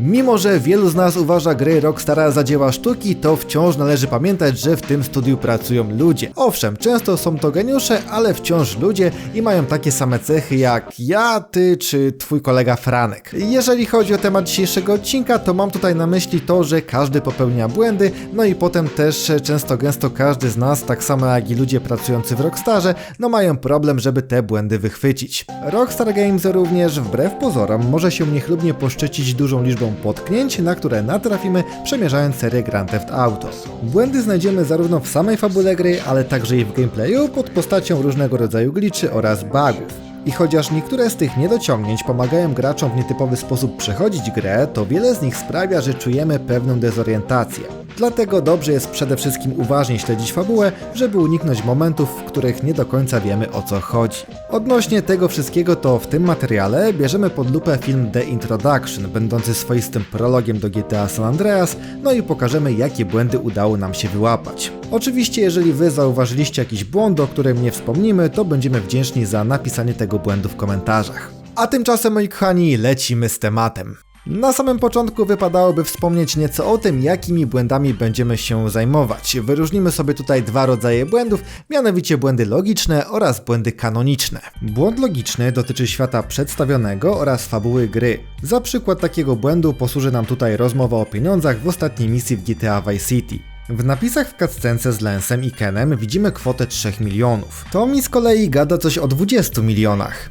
Mimo, że wielu z nas uważa gry Rockstara za dzieła sztuki, to wciąż należy pamiętać, że w tym studiu pracują ludzie. Owszem, często są to geniusze, ale wciąż ludzie i mają takie same cechy jak ja, ty czy twój kolega Franek. Jeżeli chodzi o temat dzisiejszego odcinka, to mam tutaj na myśli to, że każdy popełnia błędy, no i potem też często gęsto każdy z nas, tak samo jak i ludzie pracujący w Rockstarze, no mają problem, żeby te błędy wychwycić. Rockstar Games również, wbrew pozorom, może się niechlubnie poszczycić dużą liczbą potknięć, na które natrafimy przemierzając serię Grand Theft Auto. Błędy znajdziemy zarówno w samej fabule gry, ale także i w gameplayu pod postacią różnego rodzaju glitchy oraz bugów. I chociaż niektóre z tych niedociągnięć pomagają graczom w nietypowy sposób przechodzić grę, to wiele z nich sprawia, że czujemy pewną dezorientację. Dlatego dobrze jest przede wszystkim uważnie śledzić fabułę, żeby uniknąć momentów, w których nie do końca wiemy o co chodzi. Odnośnie tego wszystkiego to w tym materiale bierzemy pod lupę film The Introduction, będący swoistym prologiem do GTA San Andreas, no i pokażemy jakie błędy udało nam się wyłapać. Oczywiście jeżeli wy zauważyliście jakiś błąd, o którym nie wspomnimy, to będziemy wdzięczni za napisanie tego błędu w komentarzach. A tymczasem moi kochani, lecimy z tematem. Na samym początku wypadałoby wspomnieć nieco o tym, jakimi błędami będziemy się zajmować. Wyróżnimy sobie tutaj dwa rodzaje błędów, mianowicie błędy logiczne oraz błędy kanoniczne. Błąd logiczny dotyczy świata przedstawionego oraz fabuły gry. Za przykład takiego błędu posłuży nam tutaj rozmowa o pieniądzach w ostatniej misji w GTA Vice City. W napisach w cutscence z Lensem i Kenem widzimy kwotę 3 milionów. Tommy z kolei gada coś o 20 milionach.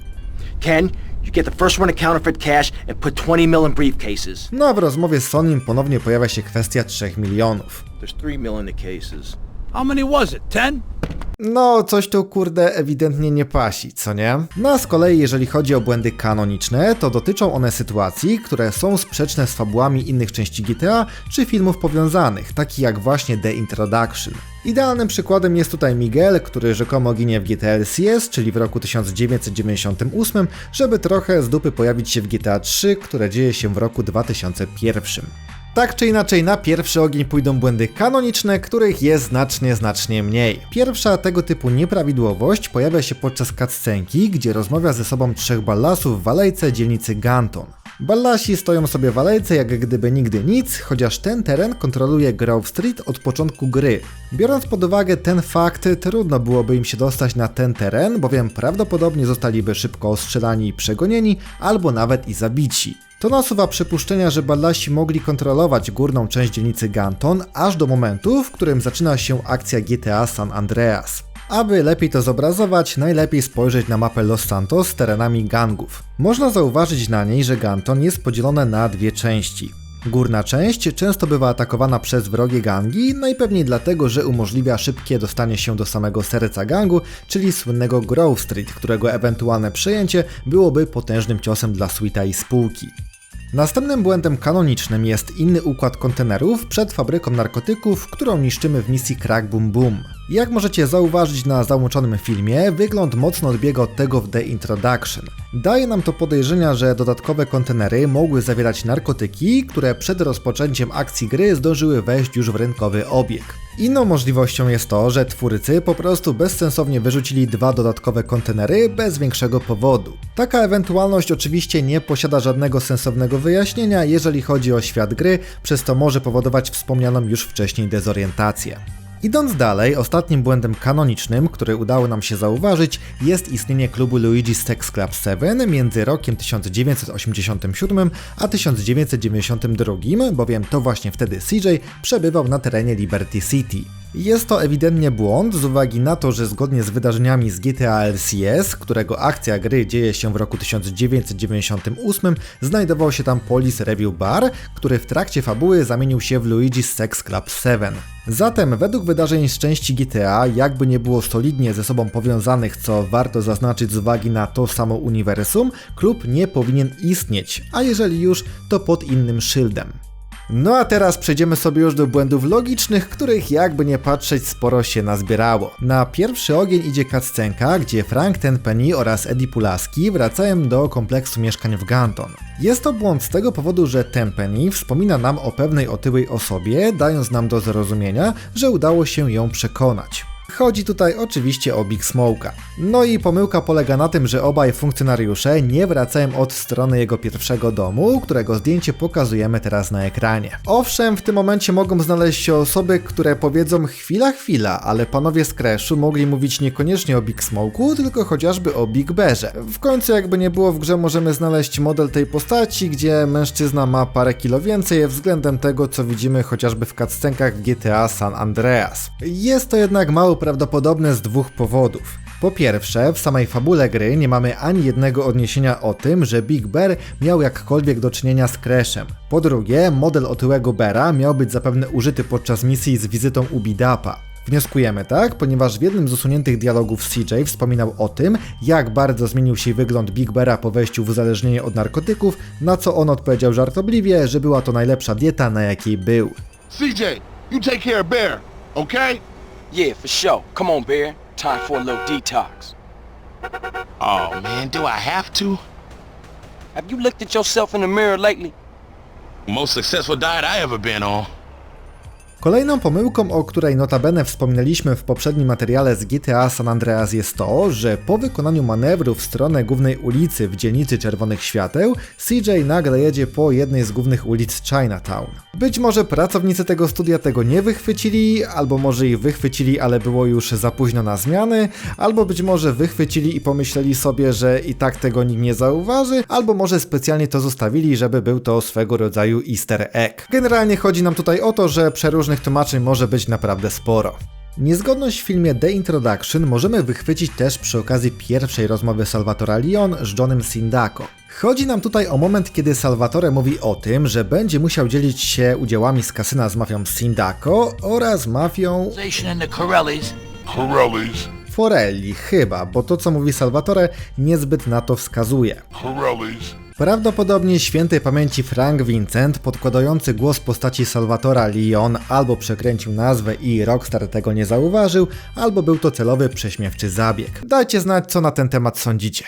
Ken, you get the first counterfeit cash and put 20 mil in briefcases. No a w rozmowie z Sonim ponownie pojawia się kwestia 3 milionów. There's 3 mil in the cases. How many was it? Ten? No, coś tu kurde ewidentnie nie pasi, co nie? No a z kolei jeżeli chodzi o błędy kanoniczne, to dotyczą one sytuacji, które są sprzeczne z fabułami innych części GTA czy filmów powiązanych, takich jak właśnie The Introduction. Idealnym przykładem jest tutaj Miguel, który rzekomo ginie w GTA LCS, czyli w roku 1998, żeby trochę z dupy pojawić się w GTA 3, które dzieje się w roku 2001. Tak czy inaczej, na pierwszy ogień pójdą błędy kanoniczne, których jest znacznie, znacznie mniej. Pierwsza tego typu nieprawidłowość pojawia się podczas cutscenki, gdzie rozmawia ze sobą trzech ballasów w alejce dzielnicy Ganton. Ballasi stoją sobie w alejce jak gdyby nigdy nic, chociaż ten teren kontroluje Grove Street od początku gry. Biorąc pod uwagę ten fakt, trudno byłoby im się dostać na ten teren, bowiem prawdopodobnie zostaliby szybko ostrzelani i przegonieni, albo nawet i zabici. To nasuwa przypuszczenia, że Ballasi mogli kontrolować górną część dzielnicy Ganton aż do momentu, w którym zaczyna się akcja GTA San Andreas. Aby lepiej to zobrazować, najlepiej spojrzeć na mapę Los Santos z terenami gangów. Można zauważyć na niej, że Ganton jest podzielone na dwie części. Górna część często bywa atakowana przez wrogie gangi, najpewniej dlatego, że umożliwia szybkie dostanie się do samego serca gangu, czyli słynnego Grove Street, którego ewentualne przejęcie byłoby potężnym ciosem dla Sweeta i spółki. Następnym błędem kanonicznym jest inny układ kontenerów przed fabryką narkotyków, którą niszczymy w misji Crack Boom Boom. Jak możecie zauważyć na załączonym filmie, wygląd mocno odbiega od tego w The Introduction. Daje nam to podejrzenia, że dodatkowe kontenery mogły zawierać narkotyki, które przed rozpoczęciem akcji gry zdążyły wejść już w rynkowy obieg. Inną możliwością jest to, że twórcy po prostu bezsensownie wyrzucili dwa dodatkowe kontenery bez większego powodu. Taka ewentualność oczywiście nie posiada żadnego sensownego wyjaśnienia, jeżeli chodzi o świat gry, przez to może powodować wspomnianą już wcześniej dezorientację. Idąc dalej, ostatnim błędem kanonicznym, który udało nam się zauważyć, jest istnienie klubu Luigi's Sex Club 7 między rokiem 1987 a 1992, bowiem to właśnie wtedy CJ przebywał na terenie Liberty City. Jest to ewidentnie błąd z uwagi na to, że zgodnie z wydarzeniami z GTA LCS, którego akcja gry dzieje się w roku 1998, znajdował się tam Police Review Bar, który w trakcie fabuły zamienił się w Luigi's Sex Club 7. Zatem według wydarzeń z części GTA, jakby nie było solidnie ze sobą powiązanych, co warto zaznaczyć z uwagi na to samo uniwersum, klub nie powinien istnieć, a jeżeli już, to pod innym szyldem. No a teraz przejdziemy sobie już do błędów logicznych, których jakby nie patrzeć sporo się nazbierało. Na pierwszy ogień idzie cutscenka, gdzie Frank Tenpenny oraz Eddie Pulaski wracają do kompleksu mieszkań w Ganton. Jest to błąd z tego powodu, że Tenpenny wspomina nam o pewnej otyłej osobie, dając nam do zrozumienia, że udało się ją przekonać. Chodzi tutaj oczywiście o Big Smoke'a. No i pomyłka polega na tym, że obaj funkcjonariusze nie wracają od strony jego pierwszego domu, którego zdjęcie pokazujemy teraz na ekranie. Owszem, w tym momencie mogą znaleźć się osoby, które powiedzą chwila, chwila, ale panowie z Crashu mogli mówić niekoniecznie o Big Smoke'u, tylko chociażby o Big Bearze. W końcu jakby nie było w grze możemy znaleźć model tej postaci, gdzie mężczyzna ma parę kilo więcej względem tego, co widzimy chociażby w cutscenkach GTA San Andreas. Jest to jednak mało prawdopodobne z dwóch powodów. Po pierwsze, w samej fabule gry nie mamy ani jednego odniesienia o tym, że Big Bear miał jakkolwiek do czynienia z Crashem. Po drugie, model otyłego Beara miał być zapewne użyty podczas misji z wizytą u Bidapa. Wnioskujemy tak, ponieważ w jednym z usuniętych dialogów CJ wspominał o tym, jak bardzo zmienił się wygląd Big Beara po wejściu w uzależnienie od narkotyków, na co on odpowiedział żartobliwie, że była to najlepsza dieta, na jakiej był. CJ, you take care of Bear, okay? Yeah, for sure. Come on, Bear. Time for a little detox. Oh man, do I have to? Have you looked at yourself in the mirror lately? Most successful diet I ever been on. Kolejną pomyłką, o której notabene wspominaliśmy w poprzednim materiale z GTA San Andreas jest to, że po wykonaniu manewru w stronę głównej ulicy w dzielnicy Czerwonych Świateł, CJ nagle jedzie po jednej z głównych ulic Chinatown. Być może pracownicy tego studia tego nie wychwycili, albo może ich wychwycili, ale było już za późno na zmiany, albo być może wychwycili i pomyśleli sobie, że i tak tego nikt nie zauważy, albo może specjalnie to zostawili, żeby był to swego rodzaju easter egg. Generalnie chodzi nam tutaj o to, że przeróżnych tłumaczeń może być naprawdę sporo. Niezgodność w filmie The Introduction możemy wychwycić też przy okazji pierwszej rozmowy Salvatora Leon z Johnem Sindako. Chodzi nam tutaj o moment, kiedy Salvatore mówi o tym, że będzie musiał dzielić się udziałami z kasyna z mafią Sindako oraz mafią Corellis. Corelli's, Forelli, chyba, bo to co mówi Salvatore niezbyt na to wskazuje. Prawdopodobnie świętej pamięci Frank Vincent, podkładający głos postaci Salvatora Leon, albo przekręcił nazwę i Rockstar tego nie zauważył, albo był to celowy prześmiewczy zabieg. Dajcie znać, co na ten temat sądzicie.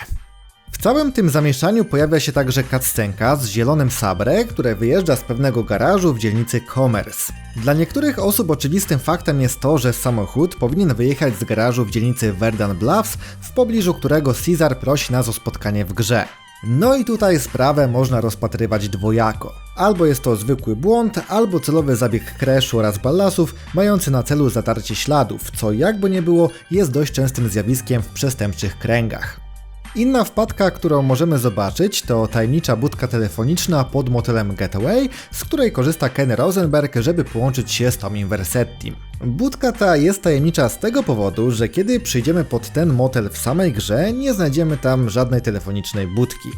W całym tym zamieszaniu pojawia się także cutscenka z zielonym Sabre, które wyjeżdża z pewnego garażu w dzielnicy Commerce. Dla niektórych osób oczywistym faktem jest to, że samochód powinien wyjechać z garażu w dzielnicy Verdun Bluffs, w pobliżu którego Caesar prosi nas o spotkanie w grze. No i tutaj sprawę można rozpatrywać dwojako. Albo jest to zwykły błąd, albo celowy zabieg crashu oraz ballasów, mający na celu zatarcie śladów, co jakby nie było jest dość częstym zjawiskiem w przestępczych kręgach. Inna wpadka, którą możemy zobaczyć, to tajemnicza budka telefoniczna pod motelem Getaway, z której korzysta Ken Rosenberg, żeby połączyć się z Tomim Versettim. Budka ta jest tajemnicza z tego powodu, że kiedy przyjdziemy pod ten motel w samej grze, nie znajdziemy tam żadnej telefonicznej budki.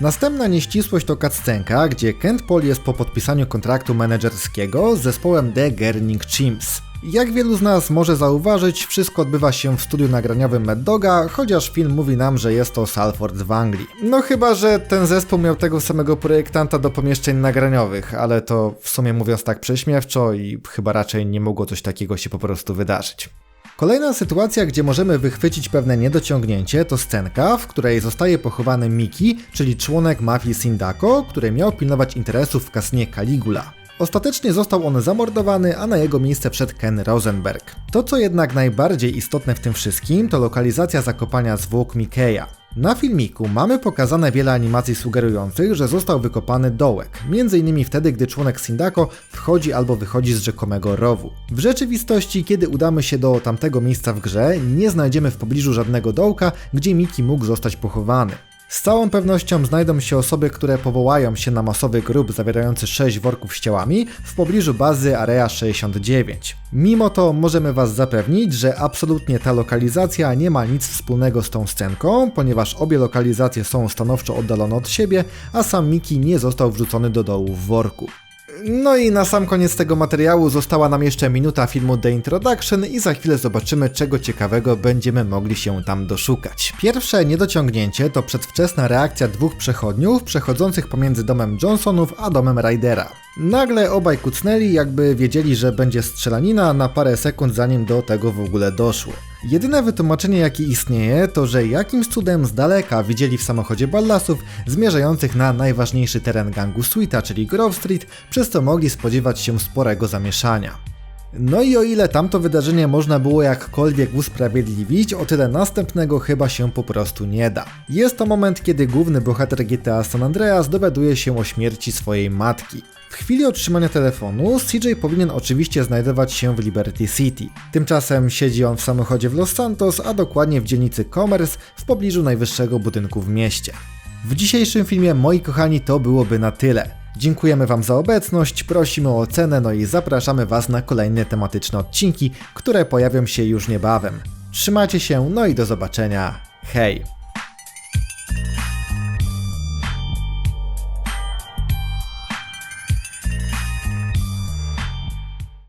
Następna nieścisłość to cutscenka, gdzie Kent Paul jest po podpisaniu kontraktu menedżerskiego z zespołem The Gerning Chimps. Jak wielu z nas może zauważyć, wszystko odbywa się w studiu nagraniowym Mad Doga, chociaż film mówi nam, że jest to Salford w Anglii. No chyba, że ten zespół miał tego samego projektanta do pomieszczeń nagraniowych, ale to w sumie mówiąc tak prześmiewczo i chyba raczej nie mogło coś takiego się po prostu wydarzyć. Kolejna sytuacja, gdzie możemy wychwycić pewne niedociągnięcie, to scenka, w której zostaje pochowany Miki, czyli członek mafii Sindako, który miał pilnować interesów w kasynie Caligula. Ostatecznie został on zamordowany, a na jego miejsce wszedł Ken Rosenberg. To, co jednak najbardziej istotne w tym wszystkim, to lokalizacja zakopania zwłok Mikeja. Na filmiku mamy pokazane wiele animacji sugerujących, że został wykopany dołek, m.in. wtedy, gdy członek Sindako wchodzi albo wychodzi z rzekomego rowu. W rzeczywistości, kiedy udamy się do tamtego miejsca w grze, nie znajdziemy w pobliżu żadnego dołka, gdzie Miki mógł zostać pochowany. Z całą pewnością znajdą się osoby, które powołają się na masowy grób zawierający 6 worków z ciałami w pobliżu bazy Area 69. Mimo to możemy Was zapewnić, że absolutnie ta lokalizacja nie ma nic wspólnego z tą scenką, ponieważ obie lokalizacje są stanowczo oddalone od siebie, a sam Miki nie został wrzucony do dołu w worku. No i na sam koniec tego materiału została nam jeszcze minuta filmu The Introduction i za chwilę zobaczymy czego ciekawego będziemy mogli się tam doszukać. Pierwsze niedociągnięcie to przedwczesna reakcja dwóch przechodniów przechodzących pomiędzy domem Johnsonów a domem Rydera. Nagle obaj kucnęli jakby wiedzieli, że będzie strzelanina na parę sekund zanim do tego w ogóle doszło. Jedyne wytłumaczenie jakie istnieje to, że jakimś cudem z daleka widzieli w samochodzie ballasów zmierzających na najważniejszy teren gangu Sweeta, czyli Grove Street, przez co mogli spodziewać się sporego zamieszania. No i o ile tamto wydarzenie można było jakkolwiek usprawiedliwić, o tyle następnego chyba się po prostu nie da. Jest to moment, kiedy główny bohater GTA San Andreas dowiaduje się o śmierci swojej matki. W chwili otrzymania telefonu CJ powinien oczywiście znajdować się w Liberty City. Tymczasem siedzi on w samochodzie w Los Santos, a dokładnie w dzielnicy Commerce w pobliżu najwyższego budynku w mieście. W dzisiejszym filmie, moi kochani, to byłoby na tyle. Dziękujemy Wam za obecność, prosimy o ocenę, no i zapraszamy Was na kolejne tematyczne odcinki, które pojawią się już niebawem. Trzymajcie się, no i do zobaczenia. Hej!